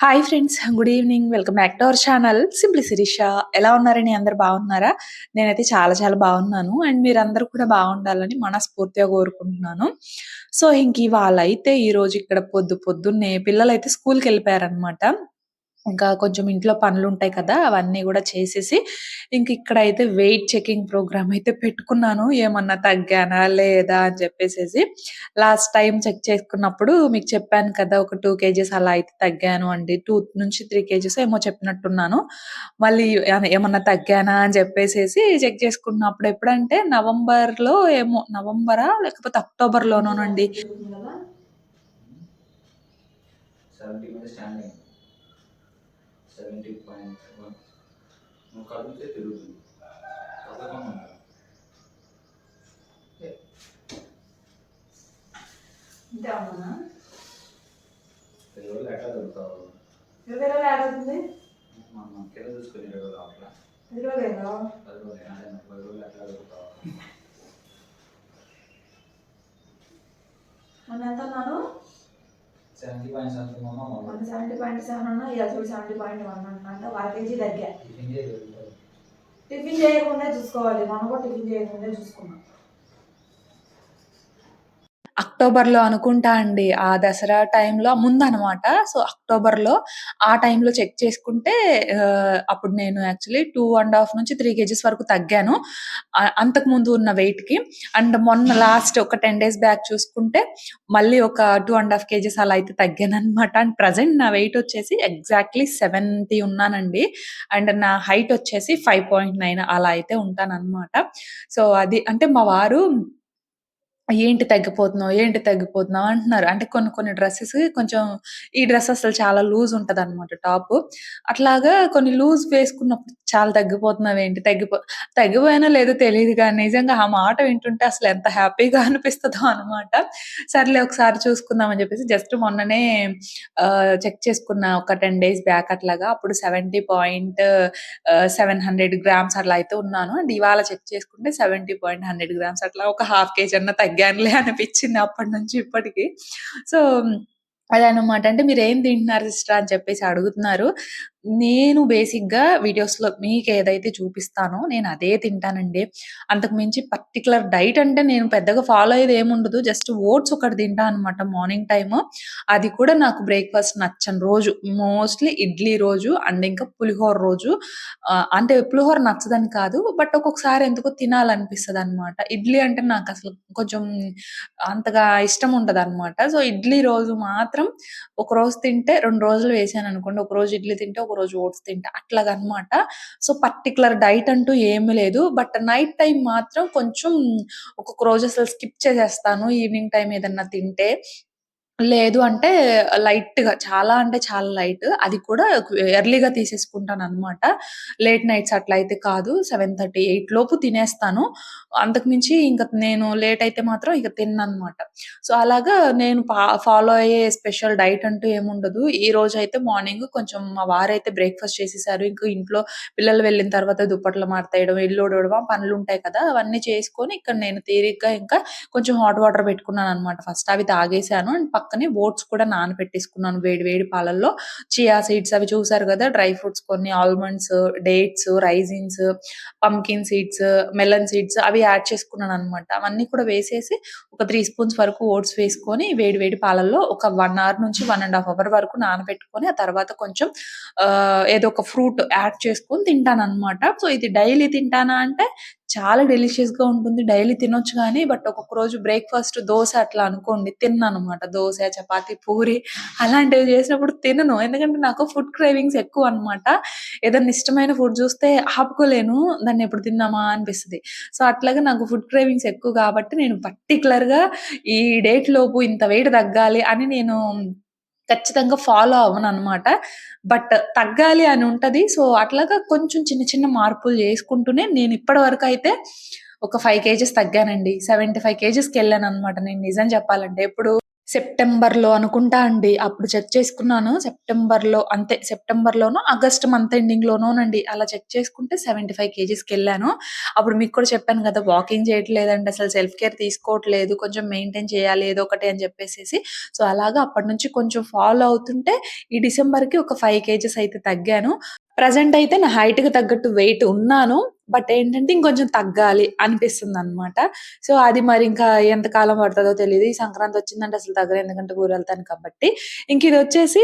Hi friends good evening welcome back to our channel simply Sirisha ఎలా ఉన్నారని అందరు బాగున్నారా? నేనైతే చాలా చాలా బాగున్నాను. అండ్ మీరందరూ కూడా బాగుండాలని మనస్ఫూర్తిగా కోరుకుంటున్నాను. సో ఇంక ఇవాళ అయితే ఈ రోజు ఇక్కడ పొద్దు పొద్దున్నే పిల్లలు అయితే స్కూల్కి వెళ్ళిపోయారనమాట ఇంకా కొంచెం ఇంట్లో పనులు ఉంటాయి కదా! అవన్నీ కూడా చేసేసి, ఇంక అయితే వెయిట్ చెకింగ్ ప్రోగ్రామ్ అయితే పెట్టుకున్నాను. ఏమన్నా తగ్గానా? లేదా? అని చెప్పేసేసి. లాస్ట్ టైం చెక్ చేసుకున్నప్పుడు మీకు చెప్పాను కదా! ఒక టూ కేజీస్ అలా అయితే తగ్గాను అండి. టూ నుంచి త్రీ కేజీస్ ఏమో చెప్పినట్టున్నాను. మళ్ళీ ఏమన్నా తగ్గానా? అని చెప్పేసేసి చెక్ చేసుకున్నప్పుడు ఎప్పుడంటే నవంబర్‌లో ఏమో నవంబరా? లేకపోతే అక్టోబర్‌లోనోనండి. 70 స్టాండింగ్. సెవెంటీ పాయింట్ వన్ నువ్వు కదిలితే తిరుగుతుంది. కదలకుండా పది రోజులు ఎట్లా దొరుకుతావు ఇరవై రోజులు ఆడుతుంది మనం కింద చూసుకుని ఇరవై రోజులు అట్లా పది రోజులు పది రోజులు అదే పది రోజులు ఎట్లా దొరుకుతావు మొన్న ఎంత ఉన్నాను సెవెంటీ పాయింట్ సంథింగ్ ఉన్నా మొన్న. సెవెంటీ పాయింట్ సెవెన్ ఇక చూడు సెవెంటీ పాయింట్ వన్ అంటే వన్ కేజీ తగ్గా. టిఫిన్ చేయకుండా చూసుకోవాలి. మనం కూడా టిఫిన్ చేయకుండా చూసుకున్నాం. అక్టోబర్‌లో అనుకుంటా అండి. ఆ దసరా టైంలో ముందనమాట. సో, అక్టోబర్‌లో ఆ టైంలో చెక్ చేసుకుంటే అప్పుడు నేను యాక్చువల్లీ టూ అండ్ హాఫ్ నుంచి త్రీ కేజీస్ వరకు తగ్గాను. అంతకు ముందు ఉన్న వెయిట్‌కి. అండ్ మొన్న లాస్ట్ ఒక టెన్ డేస్ బ్యాక్ చూసుకుంటే మళ్ళీ ఒక టూ అండ్ హాఫ్ కేజీస్ అలా అయితే తగ్గాను అనమాట అండ్ ప్రజెంట్ నా వెయిట్ వచ్చేసి ఎగ్జాక్ట్‌లీ సెవెంటీ ఉన్నానండి. అండ్ నా హైట్ వచ్చేసి ఫైవ్ పాయింట్ నైన్ అలా అయితే ఉంటాననమాట. సో, అది అంటే మా వారు ఏంటి తగ్గిపోతున్నావు? ఏంటి తగ్గిపోతున్నావు? అంటున్నారు. అంటే కొన్ని కొన్ని డ్రెస్సెస్ కొంచెం ఈ డ్రెస్ అసలు చాలా లూజ్ ఉంటదనమాట టాప్ అట్లాగా కొన్ని లూజ్ వేసుకున్నప్పుడు చాలా తగ్గిపోతున్నావేంటి? తగ్గిపో తగ్గిపోయినా లేదో తెలియదు కానీ నిజంగా ఆ మాట వింటుంటే అసలు ఎంత హ్యాపీగా అనిపిస్తదో అనమాట. సర్లే ఒకసారి చూసుకుందాం అని చెప్పేసి జస్ట్ మొన్ననే చెక్ చేసుకున్న ఒక టెన్ డేస్ బ్యాక్ అట్లాగా. అప్పుడు seventy point seven hundred grams అట్లా అయితే ఉన్నాను. అండ్ ఇవాళ చెక్ చేసుకుంటే సెవెంటీ పాయింట్ హండ్రెడ్ గ్రామ్స్ అట్లా ఒక హాఫ్ కేజీ అన్న తగ్గానులే అనిపించింది అప్పటి నుంచి ఇప్పటికి. సో అదనమాట. అంటే మీరు ఏం తింటున్నారు సిస్టర్ అని చెప్పేసి అడుగుతున్నారు. నేను బేసిక్‌గా వీడియోస్‌లో మీకు ఏదైతే చూపిస్తానో నేను అదే తింటానండి. అంతకు మించి పర్టిక్యులర్ డైట్ అంటే నేను పెద్దగా ఫాలో అయ్యేది ఏముండదు. జస్ట్ ఓట్స్ ఒకటి తింటా అనమాట మార్నింగ్ టైము. అది కూడా నాకు బ్రేక్‌ఫాస్ట్ నచ్చని రోజు. మోస్ట్‌లీ ఇడ్లీ రోజు అండ్ ఇంకా పులిహోర రోజు. అంటే పులిహోర నచ్చదని కాదు. బట్ ఒక్కొక్కసారి ఎందుకో తినాలనిపిస్తదనమాట. ఇడ్లీ అంటే నాకు అసలు కొంచెం అంతగా ఇష్టం ఉండదనమాట. సో, ఇడ్లీ రోజు మాత్రం ఒక రోజు తింటే రెండు రోజులు వేసాననుకోండి. ఒక రోజు ఇడ్లీ తింటే ఒక రోజు ఓట్స్ తింటా అట్లాగనమాట. సో, పర్టిక్యులర్ డైట్ అంటూ ఏమి లేదు. బట్ నైట్ టైం మాత్రం కొంచెం ఒక్కొక్క రోజు అసలు స్కిప్ చేసేస్తాను. ఈవినింగ్ టైం ఏదన్నా తింటే. లేదు అంటే లైట్‌గా చాలా అంటే చాలా లైట్. అది కూడా ఎర్లీగా తీసేసుకుంటాననమాట. లేట్ నైట్స్ అట్లా అయితే కాదు. ఎయిట్ లోపు తినేస్తాను. అంతకు మించి ఇంక నేను లేట్ అయితే మాత్రం ఇక తినననమాట. సో, అలాగా నేను ఫాలో అయ్యే స్పెషల్ డైట్ అంటూ ఏముండదు. ఈ రోజైతే మార్నింగ్ కొంచెం మా వారైతే బ్రేక్‌ఫాస్ట్ చేసేసారు. ఇంక ఇంట్లో పిల్లలు వెళ్ళిన తర్వాత దుప్పట్లు మడతేయడం, ఇల్లు ఊడవడం పనులుంటాయి కదా! అవన్నీ చేసుకొని ఇక్కడ నేను తీరిగ్గా ఇంకా కొంచెం హాట్ వాటర్ పెట్టుకున్నాననమాట. ఫస్ట్ అవి తాగేసాను. అండ్ పక్కనే ఓట్స్ కూడా నానబెట్టేసుకున్నాను వేడి వేడి పాలల్లో. చియా సీడ్స్ అవి చూసారు కదా! డ్రై ఫ్రూట్స్ కొన్ని almonds, dates, raisins, pumpkin seeds, melon seeds అవి యాడ్ చేసుకున్నాను అనమాట అవన్నీ కూడా వేసేసి ఒక త్రీ స్పూన్స్ వరకు ఓట్స్ వేసుకొని వేడి వేడి పాలల్లో ఒక వన్ అవర్ నుంచి వన్ అండ్ హాఫ్ అవర్ వరకు నానబెట్టుకొని ఆ తర్వాత కొంచెం ఏదో ఒక ఫ్రూట్ యాడ్ చేసుకొని తింటాననమాట. సో, ఇది డైలీ తింటానా అంటే చాలా డెలిషియస్గా ఉంటుంది. డైలీ తినొచ్చు కానీ బట్ ఒక్కొక్క రోజు బ్రేక్‌ఫాస్ట్ దోశ అట్లా అనుకోండి తినననమాట. దోశ చపాతి పూరి అలాంటివి చేసినప్పుడు తినను. ఎందుకంటే నాకు ఫుడ్ క్రేవింగ్స్ ఎక్కువనమాట. ఏదన్నా ఇష్టమైన ఫుడ్ చూస్తే ఆపుకోలేను. దాన్ని ఎప్పుడు తిన్నామా అనిపిస్తుంది సో, అట్లాగా నాకు ఫుడ్ క్రేవింగ్స్ ఎక్కువ కాబట్టి నేను పర్టిక్యులర్‌గా ఈ డేట్ లోపు ఇంత వెయిట్ తగ్గాలి అని నేను ఖచ్చితంగా ఫాలో అవ్వను అనమాట బట్ తగ్గాలి అని ఉంటది. సో, అట్లాగా కొంచెం చిన్న చిన్న మార్పులు చేసుకుంటూనే నేను ఇప్పటి వరకు అయితే ఒక ఫైవ్ కేజెస్ తగ్గానండి. సెవెంటీ ఫైవ్ కేజెస్కి వెళ్ళాను అనమాట నేను నిజం చెప్పాలంటే. ఎప్పుడు సెప్టెంబర్‌లో అనుకుంటా అండి. అప్పుడు చెక్ చేసుకున్నాను. సెప్టెంబర్‌లో అంతే సెప్టెంబర్‌లోనో, ఆగస్ట్ మంత్ ఎండింగ్‌లోనోనండి. అలా చెక్ చేసుకుంటే సెవెంటీ ఫైవ్ కేజీస్కి వెళ్ళాను అప్పుడు మీకు కూడా చెప్పాను కదా వాకింగ్ చేయట్లేదండి. అసలు సెల్ఫ్ కేర్ తీసుకోవట్లేదు. కొంచెం మెయింటైన్ చేయాలి ఏదో ఒకటి అని చెప్పేసి సో, అలాగా అప్పటి నుంచి కొంచెం ఫాలో అవుతుంటే ఈ డిసెంబర్‌కి ఒక ఫైవ్ కేజెస్ అయితే తగ్గాను. ప్రజెంట్ అయితే నా హైట్‌కి తగ్గట్టు వెయిట్ ఉన్నాను. బట్ ఏంటంటే ఇంకొంచెం తగ్గాలి అనిపిస్తుంది అనమాట సో, అది మరి ఇంకా ఎంత కాలం తెలియదు ఈ సంక్రాంతి వచ్చిందంటే అసలు తగ్గను. ఎందుకంటే ఊరెళ్తాను కాబట్టి. ఇంక ఇది వచ్చేసి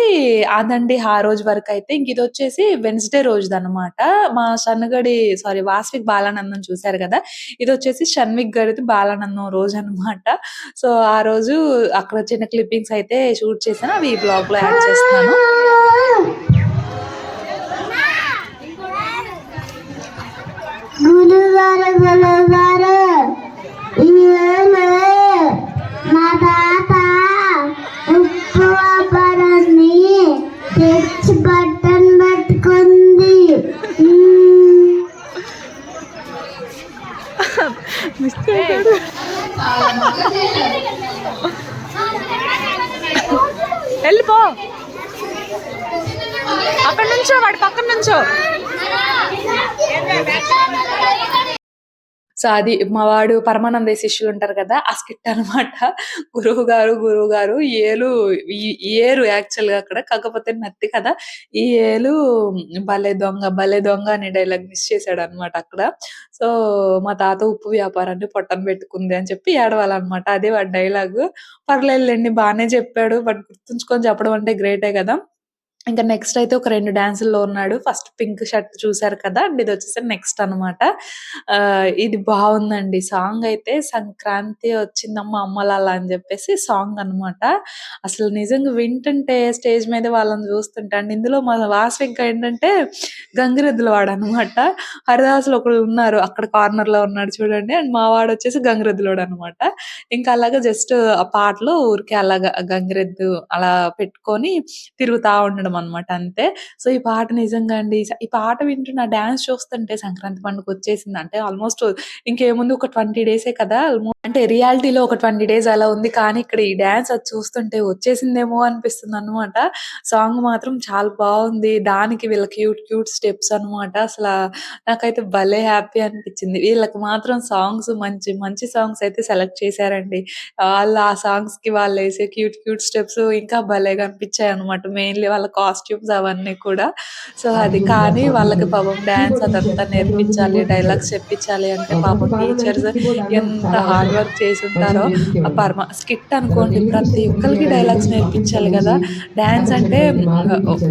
అదండి ఆ రోజు వరకు అయితే ఇంక ఇది వచ్చేసి వెన్స్డే రోజుది అనమాట మా షన్నుగడి సారీ వాస్విక్ బాలానందం చూశారు కదా ఇది వచ్చేసి షణ్విక్ గడితే బాలానందం రోజు అనమాట సో, ఆ రోజు అక్కడ చిన్న క్లిప్పింగ్స్ అయితే షూట్ చేశాను. అవి ఈ వ్లాగ్‌లో యాడ్ చేస్తాను గురుగారు గురుగారు ఈవేళ మా తాత ఉప్పు వ్యాపారాన్ని తెచ్చి బట్టన్ పట్టుకుంది మ్మ్. వెళ్ళిపో అక్కడ నుంచో వాడి పక్కన నుంచో సో అది మా వాడు పరమానంద శిష్యులు ఉంటారు కదా ఆ స్కిట్ అనమాట గురువు గారు గురువు గారు ఏలు ఈ- ఏరు యాక్చువల్గా అక్కడ. కాకపోతే నత్తి కదా ఈ ఏలు భలే దొంగ భలే దొంగ అనే డైలాగ్ మిస్ చేశాడు అనమాట అక్కడ. సో మా తాత ఉప్పు వ్యాపారాన్ని పొట్టను పెట్టుకుంది అని చెప్పి ఏడవాలన్నమాట. అదే వాడి డైలాగ్ పర్లేదులేండి బాగానే చెప్పాడు. బట్ గుర్తుంచుకొని చెప్పడం అంటే గ్రేటే కదా. ఇంకా నెక్స్ట్ అయితే ఒక రెండు డాన్సుల్లో ఉన్నాడు. ఫస్ట్ పింక్ షర్ట్ చూసారు కదా! అండ్ ఇదొచ్చేసి నెక్స్ట్ అనమాట. ఇది బాగుందండి సాంగ్ అయితే సంక్రాంతి వచ్చిందమ్మ అమ్మలాలా అని చెప్పేసి సాంగ్ అనమాట. అసలు నిజంగా వింటుంటే స్టేజ్ మీద వాళ్ళని చూస్తుంటే అండ్ ఇందులో మా వాసవిక ఏంటంటే గంగిరెద్దుల వాడు అనమాట హరిదాసులు ఒకళ్ళు ఉన్నారు. అక్కడ కార్నర్‌లో ఉన్నాడు చూడండి. అండ్ మా వాడు వచ్చేసి వాడొచ్చేసి గంగిరెద్దులోడనమాట. ఇంకా అలాగా జస్ట్ ఆ పాటలో ఊరికే అలాగా గంగిరెద్దు అలా పెట్టుకొని తిరుగుతా ఉండడం అనమాట అంతే. సో, ఈ పాట నిజంగా అండి ఈ పాట వింటూ నా డాన్స్ చూస్తుంటే సంక్రాంతి పండుగ వచ్చేసింది. అంటే ఆల్మోస్ట్ ఇంకేముంది ఒక 20 డేసే కదా! అంటే రియాలిటీలో ఒక 20 డేస్ అలా ఉంది. కానీ ఇక్కడ ఈ డాన్స్ అది చూస్తుంటే వచ్చేసిందేమో అనిపిస్తుంది అనమాట సాంగ్ మాత్రం చాలా బాగుంది దానికి వీళ్ళ క్యూట్ క్యూట్ స్టెప్స్ అనమాట. అసలా నాకైతే భలే హ్యాపీ అనిపించింది. వీళ్ళకి మాత్రం సాంగ్స్ మంచి మంచి సాంగ్స్ అయితే సెలెక్ట్ చేశారండి. వాళ్ళు ఆ సాంగ్స్కి వాళ్ళు వేసే క్యూట్ క్యూట్ స్టెప్స్ ఇంకా భలేగా అనిపించాయన్నమాట. మెయిన్‌లీ వాళ్ళ కాస్ట్యూమ్స్ అవన్నీ కూడా. సో, అది కానీ వాళ్ళకి పాపం డాన్స్ అదంతా నేర్పించాలి, డైలాగ్స్ చెప్పించాలి అంటే పాపం టీచర్స్ ఎంత హార్డ్ వర్క్ చేసింటారో ఆ పర్మ స్కిట్ అనుకోండి ప్రతి ఒక్కరికి డైలాగ్స్ నేర్పించాలి కదా డాన్స్ అంటే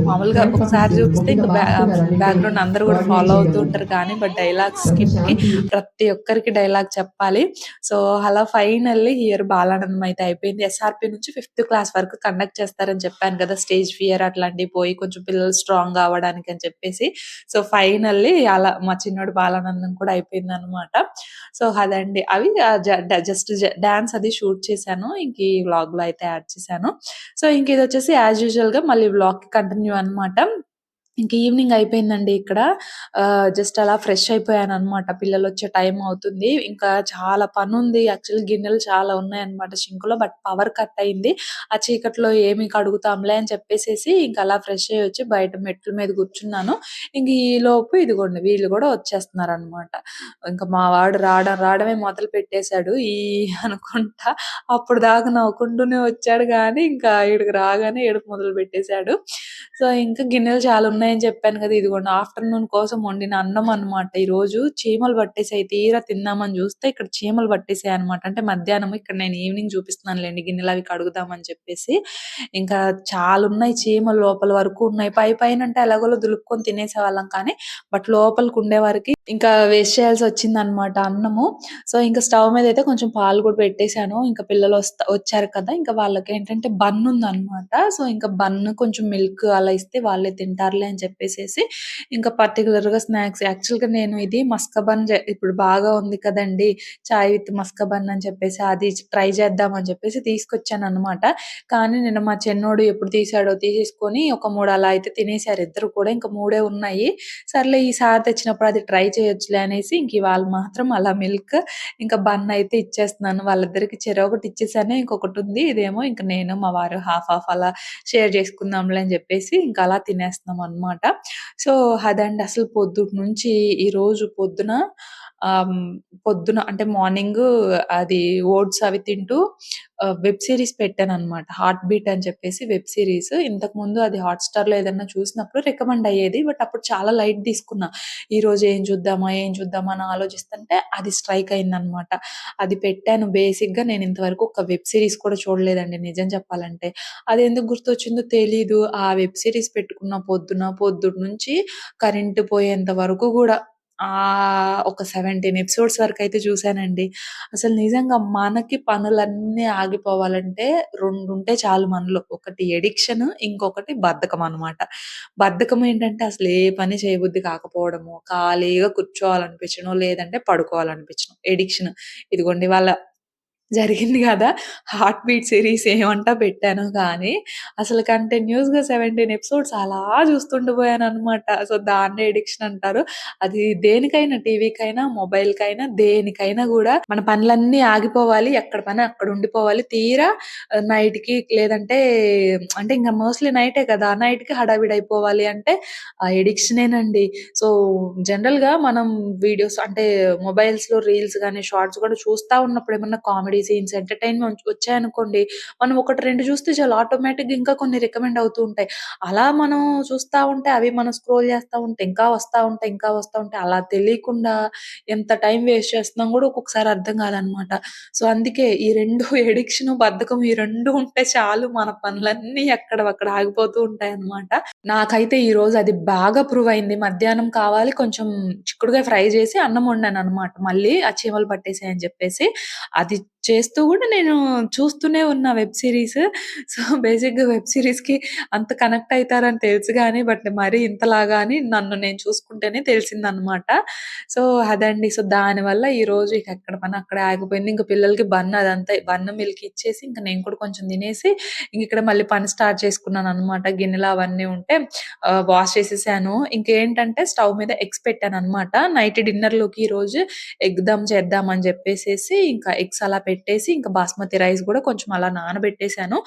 మామూలుగా ఒకసారి చూపిస్తే ఇంకా బ్యాక్‌గ్రౌండ్ అందరూ కూడా ఫాలో అవుతూ ఉంటారు కానీ బట్ డైలాగ్స్ స్కిట్‌కి ప్రతి ఒక్కరికి డైలాగ్ చెప్పాలి. సో, అలా ఫైనల్లీ ఇయర్ బాలానందం అయితే అయిపోయింది. ఎస్ఆర్పి నుంచి ఫిఫ్త్ క్లాస్ వరకు కండక్ట్ చేస్తారని చెప్పాను కదా! స్టేజ్ ఫియర్ అట్లాంటి పోయి కొంచెం పిల్లలు స్ట్రాంగ్ అవ్వడానికి అని చెప్పేసి. సో, ఫైనల్లీ అలా మా చిన్నోడు బాలానందం కూడా అయిపోయింది అనమాట సో, అదండి. అవి జస్ట్ డాన్స్ అది షూట్ చేశాను. ఇంక ఈ వ్లాగ్లో అయితే యాడ్ చేశాను. సో, ఇంక ఇదొచ్చేసి యాజ్ యూజువల్‌గా మళ్ళీ వ్లాగ్ కంటిన్యూ అనమాట. ఇంక ఈవినింగ్ అయిపోయిందండి ఇక్కడ. జస్ట్ అలా ఫ్రెష్ అయిపోయాను అన్నమాట పిల్లలు వచ్చే టైం అవుతుంది. ఇంకా చాలా పని ఉంది యాక్చువల్లీ గిన్నెలు చాలా ఉన్నాయన్నమాట సింక్‌లో. బట్ పవర్ కట్ అయింది. ఆ చీకట్లో ఏమి కడుగుతాంలే అని చెప్పేసేసి ఇంకా అలా ఫ్రెష్ అయ్యి వచ్చి బయట మెట్ల మీద కూర్చున్నాను. ఇంక ఈలోపు ఇదిగోండి వీళ్ళు కూడా వచ్చేస్తున్నారు అనమాట ఇంకా మా వాడు రావడం రావడమే మొదలు పెట్టేశాడు ఈ అనుకుంటా అప్పుడు దాకా నవ్వుకుంటూనే వచ్చాడు కానీ ఇంకా ఇక్కడికి రాగానే ఏడుపు మొదలు పెట్టేశాడు సో, ఇంకా గిన్నెలు చాలా ఉన్నాయని చెప్పాను కదా ఇదిగోండి ఆఫ్టర్‌నూన్ కోసం వండిన అన్నం అనమాట. ఈరోజు చీమలు పట్టేసాయి. తీరా తిందామని చూస్తే ఇక్కడ చీమలు పట్టేసాయన్నమాట. అంటే మధ్యాహ్నం ఇక్కడ నేను ఈవినింగ్ చూపిస్తున్నానులెండి గిన్నెలు అవి కడుగుదామని చెప్పేసి. ఇంకా చాలా ఉన్నాయి చీమలు లోపల వరకు ఉన్నాయి. పై పైనంటే ఎలాగోలా దులుపుకొని తినేసేవాళ్ళం కానీ బట్ లోపలికి ఉండే ఇంకా వేస్ట్ చేయాల్సి వచ్చిందన్నమాట అన్నము. సో, ఇంకా స్టవ్ మీద అయితే కొంచెం పాలు కూడా పెట్టేసాను. ఇంకా పిల్లలు వస్తా వచ్చారు కదా! ఇంకా వాళ్ళకి ఏంటంటే బన్ ఉంది అనమాట సో, ఇంకా బన్ కొంచెం మిల్క్ అలా ఇస్తే వాళ్ళే తింటారులే అని చెప్పేసేసి ఇంకా పర్టికులర్గా స్నాక్స్ యాక్చువల్‌గా నేను ఇది మస్కబన్ ఇప్పుడు బాగా ఉంది కదండి చాయ్ విత్ మస్కబన్ అని చెప్పేసి అది ట్రై చేద్దాం అని చెప్పేసి తీసుకొచ్చాను అనమాట కానీ నేను మా చిన్నోడు ఎప్పుడు తీసాడో తీసేసుకొని ఒక మూడు అలా అయితే తినేసారు ఇద్దరు కూడా. ఇంకా మూడే ఉన్నాయి. సర్లే ఈసారి తెచ్చినప్పుడు అది ట్రై చేయొచ్చులే అనేసి ఇంక ఇవాళ మాత్రం అలా మిల్క్ ఇంకా బన్ అయితే ఇచ్చేస్తున్నాను. వాళ్ళిద్దరికి చెరొకటి ఇచ్చేసాను. ఇంకొకటి ఉంది. ఇదేమో ఇంకా నేను మా వారు హాఫ్ హాఫ్ అలా షేర్ చేసుకుందాంలే అని చెప్పేసి ఇంకా అలా తినేస్తున్నాం అనమాట. సో, అదండి అసలు పొద్దుటి నుంచి ఈరోజు పొద్దున పొద్దున అంటే మార్నింగ్ అది ఓట్స్ అవి తింటూ వెబ్ సిరీస్ పెట్టాను అనమాట 'హార్ట్ బీట్' అని చెప్పేసి వెబ్ సిరీస్ ఇంతకుముందు అది హాట్‌స్టార్‌లో ఏదన్నా చూసినప్పుడు రికమెండ్ అయ్యేది. బట్ అప్పుడు చాలా లైట్ తీసుకున్నా. ఈరోజు ఏం చూద్దామా? ఏం చూద్దామా? అని ఆలోచిస్తుంటే అది స్ట్రైక్ అయిందనమాట. అది పెట్టాను. బేసిక్‌గా నేను ఇంతవరకు ఒక వెబ్ సిరీస్ కూడా చూడలేదండి నిజం చెప్పాలంటే. అది ఎందుకు గుర్తొచ్చిందో తెలీదు. ఆ వెబ్ సిరీస్ పెట్టుకున్న పొద్దున, పొద్దుటి నుంచి కరెంట్ పోయేంత వరకు కూడా ఒక 17 ఎపిసోడ్స్ వరకు అయితే చూసానండి. అసలు నిజంగా మనకి పనులన్నీ ఆగిపోవాలంటే రెండు ఉంటే చాలు మనలో. ఒకటి ఎడిక్షన్, ఇంకొకటి బద్ధకం అనమాట. బద్ధకం ఏంటంటే అసలు ఏ పని చేయబుద్ధి కాకపోవడము, ఖాళీగా కూర్చోవాలనిపించడం, లేదంటే పడుకోవాలనిపించడం. ఎడిక్షన్ ఇదిగోండి వాళ్ళ జరిగింది కదా 'హార్ట్ బీట్' సిరీస్ ఏమంటా పెట్టాను కానీ అసలు కంటిన్యూస్గా సెవెంటీన్ ఎపిసోడ్స్ అలా చూస్తుండిపోయాననమాట. సో, దాన్నే ఎడిక్షన్ అంటారు. అది దేనికైనా టీవీకైనా, మొబైల్‌కైనా దేనికైనా కూడా మన పనులన్నీ ఆగిపోవాలి. ఎక్కడ పని అక్కడ ఉండిపోవాలి. తీరా నైట్‌కి లేదంటే అంటే ఇంకా మోస్ట్‌లీ నైటే కదా! నైట్‌కి హడావిడి అయిపోవాలి అంటే ఆ ఎడిక్షనేనండి. సో, జనరల్‌గా మనం వీడియోస్ అంటే మొబైల్స్‌లో రీల్స్ కానీ షార్ట్స్ కూడా చూస్తా ఉన్నప్పుడు ఏమన్నా కామెడీ సీన్స్, ఎంటర్‌టైన్‌మెంట్ వచ్చాయనుకోండి, మనం ఒకటి, రెండు చూస్తే చాలా ఆటోమేటిక్‌గా ఇంకా కొన్ని రికమెండ్ అవుతూ ఉంటాయి. అలా మనం చూస్తా ఉంటే అవి మనం స్క్రోల్ చేస్తా ఉంటే ఇంకా వస్తా ఉంటాయి, ఇంకా వస్తా ఉంటాయి. అలా తెలియకుండా ఎంత టైం వేస్ట్ చేస్తున్నాం కూడా ఒక్కొక్కసారి అర్థం కాదనమాట. సో, అందుకే ఈ రెండు ఎడిక్షన్, బద్ధకం ఈ రెండు ఉంటే చాలు మన పనులన్నీ ఎక్కడివక్కడ ఆగిపోతూ ఉంటాయి అనమాట నాకైతే ఈ రోజు అది బాగా ప్రూవ్ అయింది. మధ్యాహ్నం కావాలి కొంచెం చిక్కుడుగా ఫ్రై చేసి అన్నం వండాను అనమాట మళ్ళీ ఆ చీమలు పట్టేసాయని చెప్పేసి. అది చేస్తూ కూడా నేను చూస్తూనే ఉన్నా వెబ్ సిరీస్ సో, బేసిక్‌గా వెబ్ సీరీస్‌కి అంత కనెక్ట్ అవుతారని తెలుసు కానీ బట్ మరీ ఇంతలాగా అని నన్ను నేను చూసుకుంటేనే తెలిసిందనమాట. సో, అదండి. సో, దానివల్ల ఈరోజు ఇక ఎక్కడ పని అక్కడ ఆగిపోయింది. ఇంకా పిల్లలకి బన్ అదంతా బన్, మిల్క్ ఇచ్చేసి ఇంకా నేను కూడా కొంచెం తినేసి ఇంకిక్కడ మళ్ళీ పని స్టార్ట్ చేసుకున్నాను అనమాట గిన్నెలు అవన్నీ ఉంటే వాష్ చేసేసాను. ఇంకేంటంటే స్టవ్ మీద ఎగ్స్ పెట్టాననమాట. నైట్ డిన్నర్‌లోకి ఈరోజు ఎగ్ దమ్ చేద్దాం అని చెప్పేసేసి ఇంకా ఎగ్స్ అలా పెట్టేసి ఇంకా బాస్మతి రైస్ కూడా కొంచెం అలా నానబెట్టేసాను.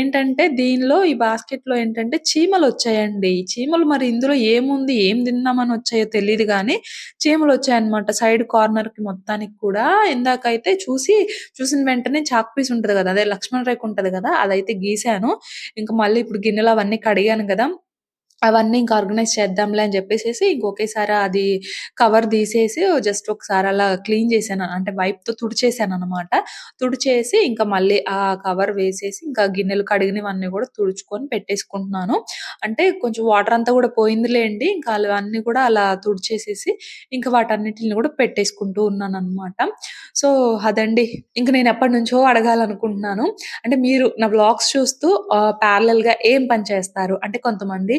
ఏంటంటే దీనిలో ఈ బాస్కెట్‌లో ఏంటంటే చీమలు వచ్చాయండి చీమలు మరి ఇందులో ఏముంది? ఏం తిన్నామని వచ్చాయో తెలియదు కానీ చీమలు వచ్చాయన్నమాట సైడ్ కార్నర్‌కి మొత్తానికి కూడా ఇందాకైతే చూసి చూసిన వెంటనే చాక్ పీస్ ఉంటది కదా అదే లక్ష్మణ రేఖ ఉంటది కదా అదైతే గీసాను. ఇంకా మళ్ళీ ఇప్పుడు గిన్నెలు అవన్నీ కడిగాను కదా అవన్నీ ఇంకా ఆర్గనైజ్ చేద్దాంలే అని చెప్పేసి ఇంకొకేసారి అది కవర్ తీసేసి జస్ట్ ఒకసారి అలా క్లీన్ చేశాను. అంటే వైప్‌తో తుడిచేసాననమాట. తుడిచేసి ఇంకా మళ్ళీ ఆ కవర్ వేసేసి ఇంకా గిన్నెలు కడిగినవన్నీ కూడా తుడుచుకొని పెట్టేసుకుంటున్నాను. అంటే కొంచెం వాటర్ అంతా కూడా పోయిందిలేండి. ఇంకా అవన్నీ కూడా అలా తుడిచేసేసి ఇంకా వాటన్నిటిని కూడా పెట్టేసుకుంటూ ఉన్నాను అనమాట సో, అదండి. ఇంకా నేను ఎప్పటి నుంచో అడగాలనుకుంటున్నాను. అంటే మీరు నా వ్లాగ్స్ చూస్తూ ప్యారలల్గా ఏం పని చేస్తారు? అంటే కొంతమంది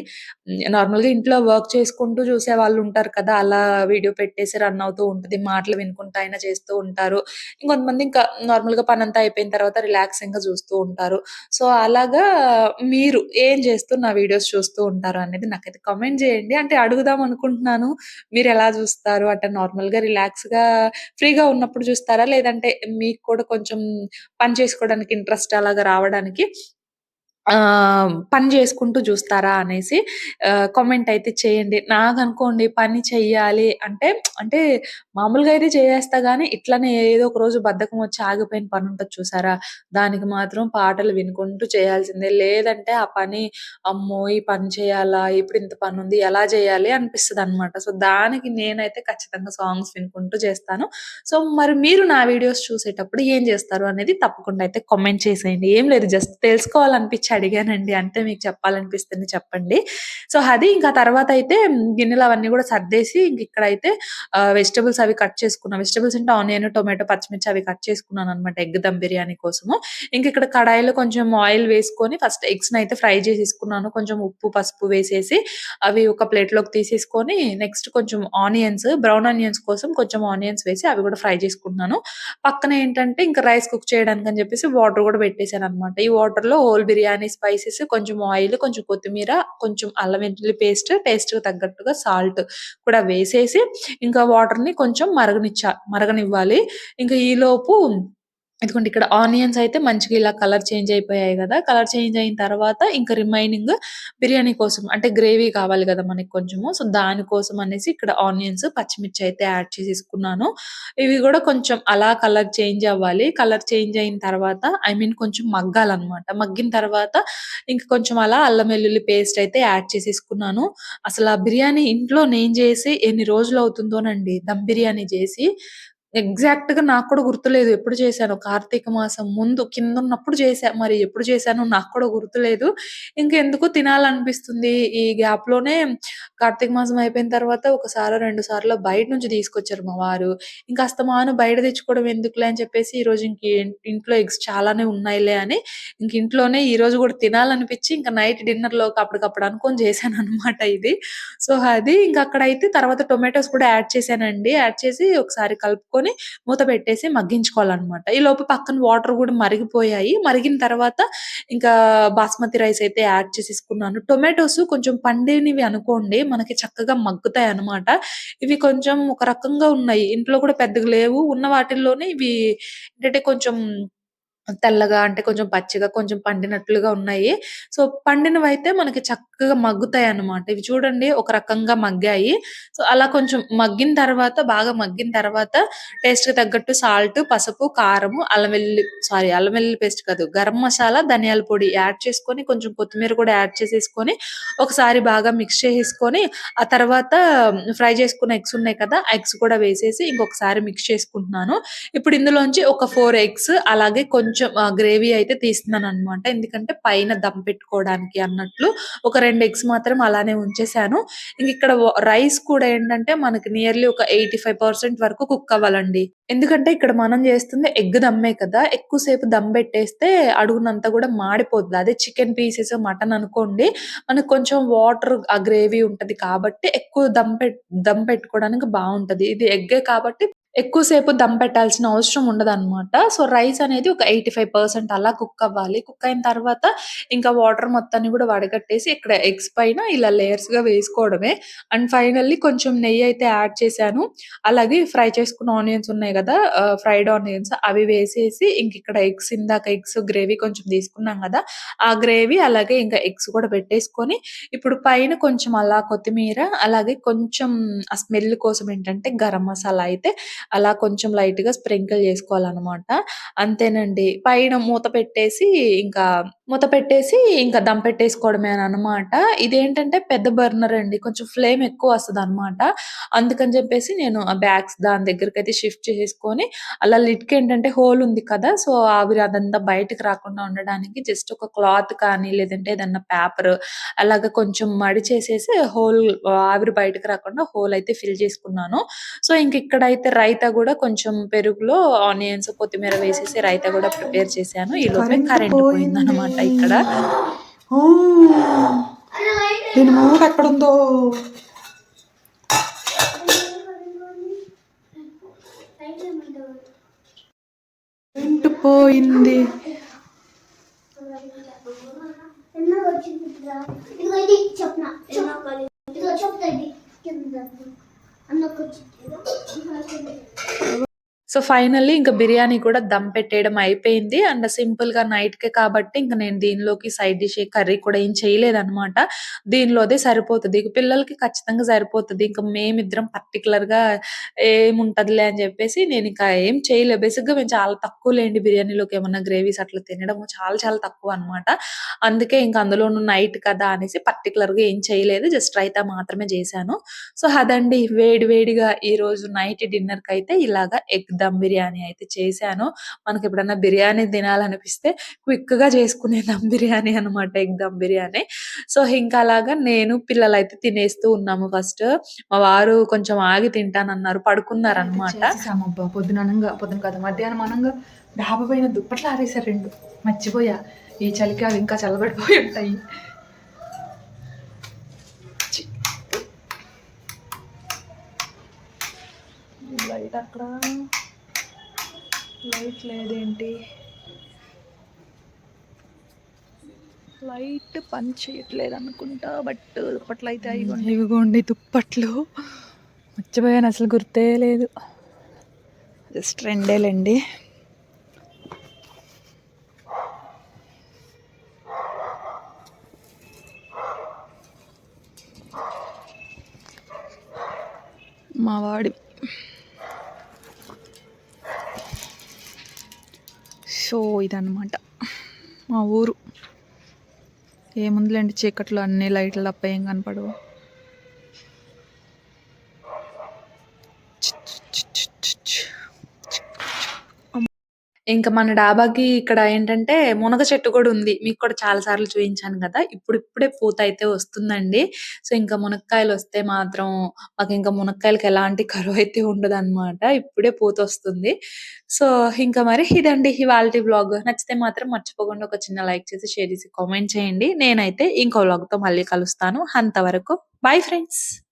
నార్మల్‌గా ఇంట్లో వర్క్ చేసుకుంటూ చూసే వాళ్ళు ఉంటారు కదా! అలా వీడియో పెట్టేసి రన్ అవుతూ ఉంటుంది మాటలు వినుకుంటూ అయినా చేస్తూ ఉంటారు. ఇంకొంతమంది ఇంకా నార్మల్‌గా అంతా అయిపోయిన తర్వాత రిలాక్సింగ్‌గా చూస్తూ ఉంటారు. సో, అలాగా మీరు ఏం చేస్తూ నా వీడియోస్ చూస్తూ ఉంటారు అనేది నాకైతే కామెంట్ చేయండి. అంటే అడుగుదాం అనుకుంటున్నాను. మీరు ఎలా చూస్తారు? అంటే నార్మల్‌గా రిలాక్స్‌గా ఫ్రీగా ఉన్నప్పుడు చూస్తారు లేదంటే మీకు కూడా కొంచెం పని చేసుకోవడానికి ఇంట్రెస్ట్ అలాగా రావడానికి పని చేసుకుంటూ చూస్తారా అనేసి కామెంట్ అయితే చేయండి. నాకనుకోండి పని చెయ్యాలి అంటే అంటే మామూలుగా అయితే చేసేస్తా గానీ ఇట్లనే ఏదో ఒక రోజు బద్ధకం వచ్చి ఆగిపోయిన పని ఉంటుంది చూసారా? దానికి మాత్రం పాటలు వినుకుంటూ చేయాల్సిందే. లేదంటే ఆ పని అమ్మో! ఈ పని చేయాలా? ఇప్పుడు ఇంత పని ఉంది ఎలా చేయాలి? అనిపిస్తుంది అనమాట సో, దానికి నేనైతే ఖచ్చితంగా సాంగ్స్ వినుకుంటూ చేస్తాను. సో, మరి మీరు నా వీడియోస్ చూసేటప్పుడు ఏం చేస్తారు అనేది తప్పకుండా అయితే కామెంట్ చేసేయండి. ఏం లేదు జస్ట్ తెలుసుకోవాలనిపించి అడిగానండి. అంతే మీకు చెప్పాలనిపిస్తుంది చెప్పండి. సో, అది ఇంకా తర్వాత అయితే గిన్నెలు అవన్నీ కూడా సర్దేసి ఇంక ఇక్కడైతే వెజిటబుల్స్ అవి కట్ చేసుకున్నాం వెజిటబుల్స్ అంటే ఆనియన్, టొమాటో, పచ్చిమిర్చి అవి కట్ చేసుకున్నాను అనమాట ఎగ్ దమ్ బిర్యానీ కోసము. ఇంక ఇక్కడ కడాయిలో కొంచెం ఆయిల్ వేసుకొని ఫస్ట్ ఎగ్స్‌నయితే ఫ్రై చేసేసుకున్నాను. కొంచెం ఉప్పు, పసుపు వేసేసి అవి ఒక ప్లేట్‌లోకి తీసేసుకొని నెక్స్ట్ కొంచెం ఆనియన్స్, బ్రౌన్ ఆనియన్స్ కోసం కొంచెం ఆనియన్స్ వేసి అవి కూడా ఫ్రై చేసుకుంటున్నాను. పక్కన ఏంటంటే ఇంకా రైస్ కుక్ చేయడానికి అని చెప్పేసి వాటర్ కూడా పెట్టేసాననమాట. ఈ వాటర్‌లో హోల్ బిర్యానీ స్పైసెస్, కొంచెం ఆయిల్, కొంచెం కొత్తిమీర, కొంచెం అల్లం వెల్లుల్లి పేస్ట్, టేస్ట్‌కి తగ్గట్టుగా సాల్ట్ కూడా వేసేసి ఇంకా వాటర్‌ని కొంచెం మరగనిచ్చా మరగనివ్వాలి. ఇంకా ఈలోపు ఇదిగోండి ఇక్కడ ఆనియన్స్ అయితే మంచిగా ఇలా కలర్ చేంజ్ అయిపోయాయి కదా కలర్ చేంజ్ అయిన తర్వాత ఇంకా రిమైనింగ్ బిర్యానీ కోసం అంటే గ్రేవీ కావాలి కదా మనకి కొంచెము. సో, దానికోసం అనేసి ఇక్కడ ఆనియన్స్, పచ్చిమిర్చి అయితే యాడ్ చేసేసుకున్నాను. ఇవి కూడా కొంచెం అలా కలర్ చేంజ్ అవ్వాలి. కలర్ చేంజ్ అయిన తర్వాత ఐ మీన్ కొంచెం మగ్గాలన్నమాట మగ్గిన తర్వాత ఇంకా కొంచెం అలా అల్లం వెల్లుల్లి పేస్ట్ అయితే యాడ్ చేసేసుకున్నాను. అసలు ఆ బిర్యానీ ఇంట్లో నేను చేసి ఎన్ని రోజులు అవుతుందోనండి దమ్ బిర్యానీ చేసి. ఎగ్జాక్ట్గా నాకు కూడా గుర్తులేదు ఎప్పుడు చేశాను కార్తీక మాసం ముందు కింద ఉన్నప్పుడు చేశా. మరి ఎప్పుడు చేశాను నాకు కూడా గుర్తులేదు. ఇంకెందుకో తినాలనిపిస్తుంది. ఈ గ్యాప్లోనే కార్తీక మాసం అయిపోయిన తర్వాత ఒకసారి రెండు సార్లు బయట నుంచి తీసుకొచ్చారు మా వారు. ఇంకా అస్తమాను బయట తెచ్చుకోవడం ఎందుకులే అని చెప్పేసి ఈ రోజు ఇంక ఇంట్లో ఎగ్స్ చాలానే ఉన్నాయిలే అని ఇంక ఇంట్లోనే ఈ రోజు కూడా తినాలనిపించి ఇంకా నైట్ డిన్నర్లోకి అప్పటికప్పుడు అనుకొని చేశాను అనమాట ఇది. సో, అది ఇంకా అక్కడైతే తర్వాత టొమాటోస్ కూడా యాడ్ చేశానండి. యాడ్ చేసి ఒకసారి కలుపుకొని మూత పెట్టేసి మగ్గించుకోవాలన్నమాట ఈ లోపు పక్కన వాటర్ కూడా మరిగిపోయాయి. మరిగిన తర్వాత ఇంకా బాస్మతి రైస్ అయితే యాడ్ చేసేసుకున్నాను. టొమాటోస్ కొంచెం పండినవి అనుకోండి మనకి చక్కగా మగ్గుతాయి అన్నమాట ఇవి కొంచెం ఒక రకంగా ఉన్నాయి. ఇంట్లో కూడా పెద్దగా లేవు. ఉన్న వాటిల్లోనే ఇవి ఏంటంటే కొంచెం తెల్లగా అంటే కొంచెం పచ్చిగా, కొంచెం పండినట్లుగా ఉన్నాయి. సో, పండినవైతే మనకి చక్కగా మగ్గుతాయి అన్నమాట ఇవి చూడండి ఒక రకంగా మగ్గాయి. సో, అలా కొంచెం మగ్గిన తర్వాత బాగా మగ్గిన తర్వాత టేస్ట్‌కి తగ్గట్టు సాల్ట్, పసుపు, కారము, అల్లం వెల్లుల్లి సారీ అల్లం వెల్లుల్లి పేస్ట్ కాదు. గరం మసాలా, ధనియాల పొడి యాడ్ చేసుకొని కొంచెం కొత్తిమీర కూడా యాడ్ చేసేసుకొని ఒకసారి బాగా మిక్స్ చేసేసుకొని ఆ తర్వాత ఫ్రై చేసుకున్న ఎగ్స్ ఉన్నాయి కదా! ఎగ్స్ కూడా వేసేసి ఇంకొకసారి మిక్స్ చేసుకుంటున్నాను. ఇప్పుడు ఇందులోంచి ఒక ఫోర్ ఎగ్స్ అలాగే కొంచెం కొంచెం గ్రేవీ అయితే తీస్తున్నాను అనమాట ఎందుకంటే పైన దమ్ పెట్టుకోవడానికి అన్నట్లు. ఒక రెండు ఎగ్స్ మాత్రం అలానే ఉంచేసాను. ఇంక ఇక్కడ రైస్ కూడా ఏంటంటే మనకి నియర్లీ ఒక 85% వరకు కుక్ అవ్వాలండి. ఎందుకంటే ఇక్కడ మనం చేస్తుంది ఎగ్ దమ్మే కదా! ఎక్కువ సేపు దమ్ పెట్టేస్తే అడుగునంతా కూడా మాడిపోద్ది. అదే చికెన్ పీసెస్, మటన్ అనుకోండి మనకు కొంచెం వాటర్ ఆ గ్రేవీ ఉంటది కాబట్టి ఎక్కువ దమ్ పెట్ దమ్ పెట్టుకోవడానికి బాగుంటది ఇది ఎగ్గే కాబట్టి ఎక్కువ సేపు దమ్ పెట్టాల్సిన అవసరం ఉండదనమాట. సో, రైస్ అనేది ఒక 85% అలా కుక్ అవ్వాలి. కుక్ అయిన తర్వాత ఇంకా వాటర్ మొత్తాన్ని కూడా వడగట్టేసి ఇక్కడ ఎగ్స్ పైన ఇలా లేయర్స్‌గా వేసుకోవడమే. అండ్ ఫైనల్లీ కొంచెం నెయ్యి అయితే యాడ్ చేశాను. అలాగే ఫ్రై చేసుకున్న ఆనియన్స్ ఉన్నాయి గదా! ఆహ్, ఫ్రైడ్ ఆనియన్స్ అవి వేసేసి ఇంకిక్కడ ఎగ్స్ ఇందాక ఎగ్స్ గ్రేవీ కొంచెం తీసుకున్నాం గదా! ఆ గ్రేవీ అలాగే ఇంకా ఎగ్స్ కూడా పెట్టేసుకొని ఇప్పుడు పైన కొంచెం అలా కొత్తిమీర అలాగే కొంచెం ఆ స్మెల్ కోసం ఏంటంటే గరం మసాలా అయితే అలా కొంచెం లైట్‌గా స్ప్రింకిల్ చేసుకోవాలన్నమాట అంతేనండి. పైన మూత పెట్టేసి ఇంకా మూత పెట్టేసి ఇంకా దమ్ పెట్టేసుకోవడమే అనమాట ఇదేంటంటే పెద్ద బర్నర్ అండి. కొంచెం ఫ్లేమ్ ఎక్కువ వస్తదనమాట. అందుకని చెప్పేసి నేను ఆ బ్యాగ్స్ దాని దగ్గరకైతే షిఫ్ట్ చేసుకొని అలా లిట్కి ఏంటంటే హోల్ ఉంది కదా! సో, ఆవిరి అదంతా బయటకి రాకుండా ఉండడానికి జస్ట్ ఒక క్లాత్ కానీ లేదంటే ఏదన్నా పేపర్ అలాగా కొంచెం మడి చేసేసి హోల్ ఆవిరి బయటకు రాకుండా హోల్ అయితే ఫిల్ చేసుకున్నాను. సో, ఇంక ఇక్కడైతే రైతా గూడా కొంచెం పెరుగులో ఆనియన్స్, కొత్తిమీర వేసేసి రైతా గూడా ప్రిపేర్ చేశాను. ఈలోపే కరెంట్ కరెంట్ పోయింది. పోయిందనమాట ఇక్కడ. దీని ఎక్కడుందో? కరెంట్ పోయింది. చెప్పనా అన్న కొంచెం సో, ఫైనల్లీ ఇంకా బిర్యానీ కూడా దమ్ పెట్టేయడం అయిపోయింది. అండ్ సింపుల్‌గా నైట్‌కే కాబట్టి ఇంకా నేను దీనిలోకి సైడ్ డిష్ కర్రీ కూడా ఏం చేయలేదనమాట. దీనిలోదే సరిపోతది. ఇక పిల్లలకి ఖచ్చితంగా సరిపోతుంది ఇంకా మేమిద్దరం పర్టిక్యులర్‌గా ఏముంటదిలే అని చెప్పేసి నేను ఇంకా ఏం చేయలేదు బేసిక్‌గా మేము చాలా తక్కువ లేండి బిర్యానీలోకి ఏమన్నా గ్రేవీస్ అట్లా తినడం చాలా చాలా తక్కువ అనమాట అందుకే ఇంకా అందులోను నైట్ కదా అనేసి పర్టిక్యులర్‌గా ఏం చేయలేదు. జస్ట్ రైతా మాత్రమే చేశాను. సో, అదండి వేడి వేడిగా ఈ రోజు నైట్ డిన్నర్‌కైతే ఇలాగా ఎగ్ దమ్ బిర్యానీ అయితే చేశాను. మనకి ఎప్పుడన్నా బిర్యానీ తినాలనిపిస్తే క్విక్గా చేసుకునే దమ్ బిర్యానీ అన్నమాట ఎగ్ దమ్ బిర్యానీ. సో ఇంకా అలాగా నేను పిల్లలు అయితే తినేస్తూ ఉన్నాము ఫస్ట్. మా వారు కొంచెం ఆగి తింటానన్నారు పడుకున్నారు అనమాట పొద్దున అనంగా పొద్దున కాదు మధ్యాహ్నం అనంగా డాబా పైన దుప్పట్లు ఆరేసారు రెండు. మర్చిపోయా ఈ చలికి అవి ఇంకా చల్లబడిపోయి ఉంటాయి. లైట్ అక్కడ. లైట్ లేదేంటి? లైట్ పని చేయట్లేదు అనుకుంటా బట్ దుప్పట్లు అయితే ఇవ్వండి ఇవిగోండి దుప్పట్లు. మర్చిపోయాను అసలు గుర్తే లేదు. జస్ట్ రెండేలేండి మా వాడి సో ఇదన్నమాట. మా ఊరు. ఏముందిలేండి చీకట్లో అన్ని లైట్లు తప్ప ఏం కనపడవు. ఇంకా మన డాబాకి ఇక్కడ ఏంటంటే మునగ చెట్టు కూడా ఉంది. మీకు కూడా చాలా సార్లు చూపించాను కదా. ఇప్పుడు ఇప్పుడే పూత అయితే వస్తుందండి. సో ఇంకా మునక్కాయలు వస్తే మాత్రం మాకు ఇంకా మునక్కాయలకి ఎలాంటి కరువు అయితే ఉండదు ఇప్పుడే పూత వస్తుంది. సో ఇంకా మరి ఇదండి ఇవాళ బ్లాగ్ నచ్చితే మాత్రం మర్చిపోకుండా ఒక చిన్న లైక్ చేసి షేర్ చేసి కామెంట్ చేయండి. నేనైతే ఇంకో బ్లాగ్తో తో మళ్ళీ కలుస్తాను. అంతవరకు బాయ్ ఫ్రెండ్స్.